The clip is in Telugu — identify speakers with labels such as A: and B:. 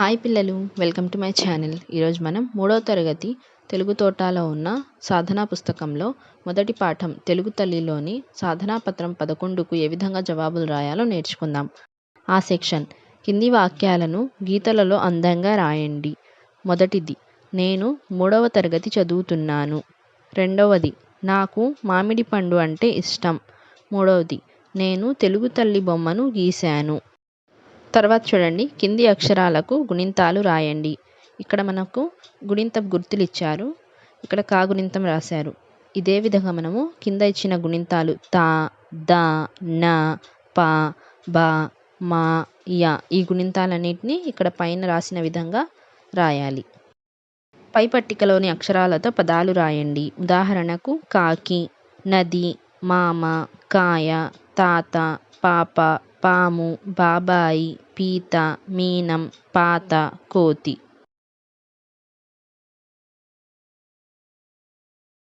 A: హాయ్ పిల్లలు వెల్కమ్ టు మై ఛానల్. ఈరోజు మనం మూడవ తరగతి తెలుగు తోటాలో ఉన్న సాధనా పుస్తకంలో మొదటి పాఠం తెలుగు తల్లిలోని సాధనా పత్రం పదకొండుకు ఏ విధంగా జవాబులు రాయాలో నేర్చుకుందాం. ఆ సెక్షన్ కింది వాక్యాలను గీతలలో అందంగా రాయండి. మొదటిది నేను మూడవ తరగతి చదువుతున్నాను. రెండవది నాకు మామిడి పండు అంటే ఇష్టం. మూడవది నేను తెలుగు తల్లి బొమ్మను గీశాను. తర్వాత చూడండి కింది అక్షరాలకు గుణింతాలు రాయండి. ఇక్కడ మనకు గుణింతం గుర్తులు ఇచ్చారు ఇక్కడ కా గుణింతం రాశారు. ఇదే విధంగా మనము కింద ఇచ్చిన గుణింతాలు తా ద న ప బ మా య ఈ గుణింతాలన్నింటినీ ఇక్కడ పైన రాసిన విధంగా రాయాలి. పై పట్టికలోని అక్షరాలతో పదాలు రాయండి. ఉదాహరణకు కాకి నది మామ కాయ తాత పాప పాము బాబాయి పీత మీనం పాత కోతి